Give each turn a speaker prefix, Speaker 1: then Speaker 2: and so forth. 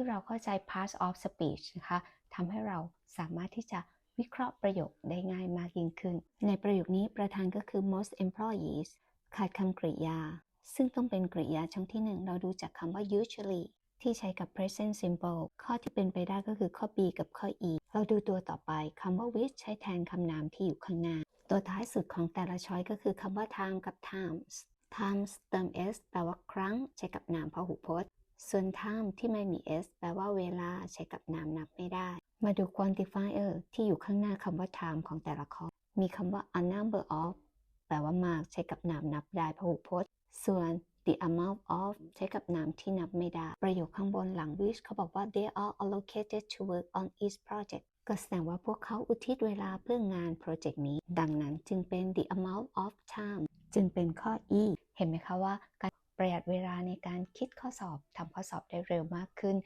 Speaker 1: ที่เราเข้าใจ parts of speech นะคะทำให้เราสามารถที่จะวิเคราะห์ประโยคได้ง่ายมากยิ่งขึ้น ในประโยคนี้ประธานก็คือ most employees ขาดคำกริยา ซึ่งต้องเป็นกริยาช่องที่หนึ่งเราดูจากคำว่า usually ที่ใช้กับ present simple ข้อที่เป็นไปได้ก็คือข้อ B กับข้อ E เราดูตัวต่อไปคำว่า which ใช้แทนคำนามที่อยู่ข้างหน้า ตัวท้ายสุดของแต่ละช้อยก็คือคำว่า time กับ times times เติม s แปลว่าครั้ง ใช้กับนามพหูพจน์ ส่วน time ที่ไม่มี s แปลว่าเวลาใช้กับนามนับไม่ได้ มาดู quantifier ที่อยู่ข้างหน้าคำว่า time ของแต่ละข้อ มีคำว่า a number of แปลว่ามากใช้กับนามนับได้พหูพจน์ ส่วน the amount of ใช้กับนามที่นับไม่ได้ ประโยคข้างบนหลัง which เขาบอกว่า they are allocated to work on each project ก็แสดงว่าพวกเขาอุทิศเวลาเพื่องานโปรเจกต์นี้ ดังนั้นจึงเป็น the amount of time จึงเป็นข้อ E เห็นไหมคะว่า ประหยัดเวลาในการคิดข้อสอบทำข้อสอบได้เร็วมากขึ้น